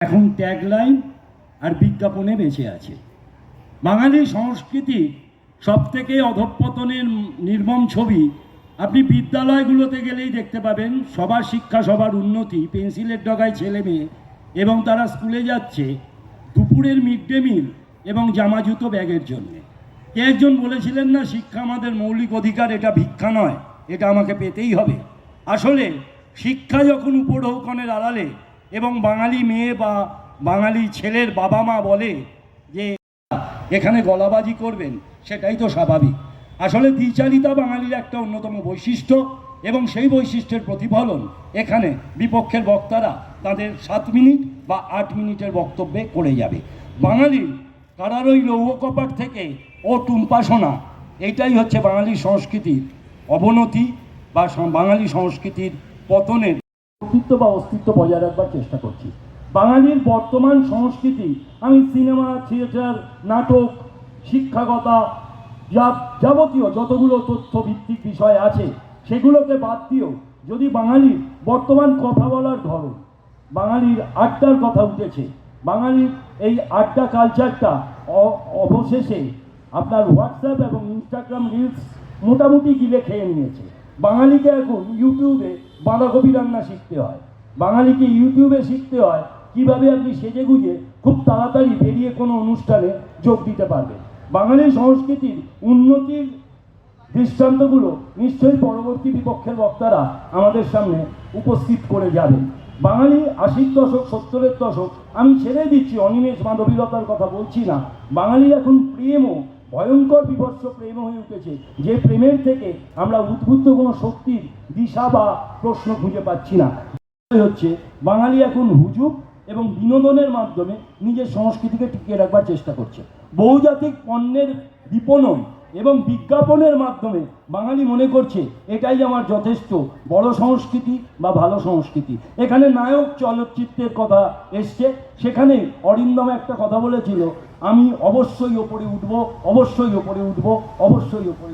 এখন ট্যাগলাইন আর বিজ্ঞাপনে বেঁচে আছে। বাঙালি সংস্কৃতি সব থেকে অধঃপতনের নির্মম ছবি। আপনি বিদ্যালয়গুলোতে গেলেই দেখতে পাবেন, সবার শিক্ষা, সবার উন্নতি, পেন্সিলের ডগায় ছেলে মেয়ে এবং তারা স্কুলে যাচ্ছে দুপুরের মিড ডে মিল এবং জামা জুতো ব্যাগের জন্য। কে একজন বলেছিলেন না, শিক্ষা আমাদের মৌলিক অধিকার, এটা ভিক্ষা নয়, এটা আমাকে পেতেই হবে আসলে শিক্ষা যখন উপঢৌকনের আড়ালে এবং বাঙালি মেয়ে বা বাঙালি ছেলের বাবা মা বলে যে, এখানে গলাবাজি করবেন, সেটাই তো স্বাভাবিক। আসলে দ্বিচারিতা বাঙালির একটা অন্যতম বৈশিষ্ট্য এবং সেই বৈশিষ্ট্যের প্রতিফলন এখানে বিপক্ষের বক্তারা তাদের সাত মিনিট বা আট মিনিটের বক্তব্যে করে যাবে। বাঙালির কারার ওই লৌহ কপাট থেকে, ও টুম্পাসনা এইটাই হচ্ছে বাঙালি সংস্কৃতির অবনতি বা বাঙালি সংস্কৃতির পতনের অস্তিত্ব বা অস্তিত্ব বজায় রাখবার চেষ্টা করছি। বাঙালির বর্তমান সংস্কৃতি, আমি সিনেমা, থিয়েটার, নাটক, শিক্ষাগতা যা যাবতীয় যতগুলো তথ্য ভিত্তিক বিষয় আছে, সেগুলোকে বাদ দিয়েও যদি বাঙালির বর্তমান কথা বলার ধরন, বাঙালির আড্ডার কথা উঠেছে, বাঙালির এই আড্ডা কালচারটা অবশেষে আপনার হোয়াটসঅ্যাপ এবং ইনস্টাগ্রাম রিলস মোটামুটি গিলে খেয়ে নিয়েছে। বাঙালিকে এখন ইউটিউবে বাঁধাকপি রান্না শিখতে হয়। বাঙালিকে ইউটিউবে শিখতে হয়, কীভাবে আপনি সেজে গুজে খুব তাড়াতাড়ি বেরিয়ে কোনো অনুষ্ঠানে যোগ দিতে পারবেন। বাঙালি সংস্কৃতির উন্নতির দৃষ্টান্তগুলো নিশ্চয়ই পরবর্তী বিপক্ষের বক্তারা আমাদের সামনে উপস্থিত করে যাবেন। বাঙালি আশির দশক, সত্তরের দশক, আমি ছেড়ে দিচ্ছি, অনিমেষ মানবিকতার কথা বলছি না। বাঙালির এখন প্রেমও ভয়ঙ্কর বিভৎস প্রেম হয়ে উঠেছে। যে প্রেমের থেকে আমরা উদ্বুদ্ধ কোনো শক্তির দিশা বা প্রশ্ন খুঁজে পাচ্ছি না। হচ্ছে, বাঙালি এখন হুজুক এবং বিনোদনের মাধ্যমে নিজের সংস্কৃতিকে টিকিয়ে রাখবার চেষ্টা করছে। বহুজাতিক পণ্যের বিপণন এবং বিজ্ঞাপনের মাধ্যমে বাঙালি মনে করছে এটাই আমার যথেষ্ট বড় সংস্কৃতি বা ভালো সংস্কৃতি। এখানে নায়ক চলচ্চিত্রের কথা এসছে, সেখানে অরিন্দম একটা কথা বলেছিল, আমি অবশ্যই ওপরে উঠবো, অবশ্যই ওপরে উঠবো, অবশ্যই ওপরে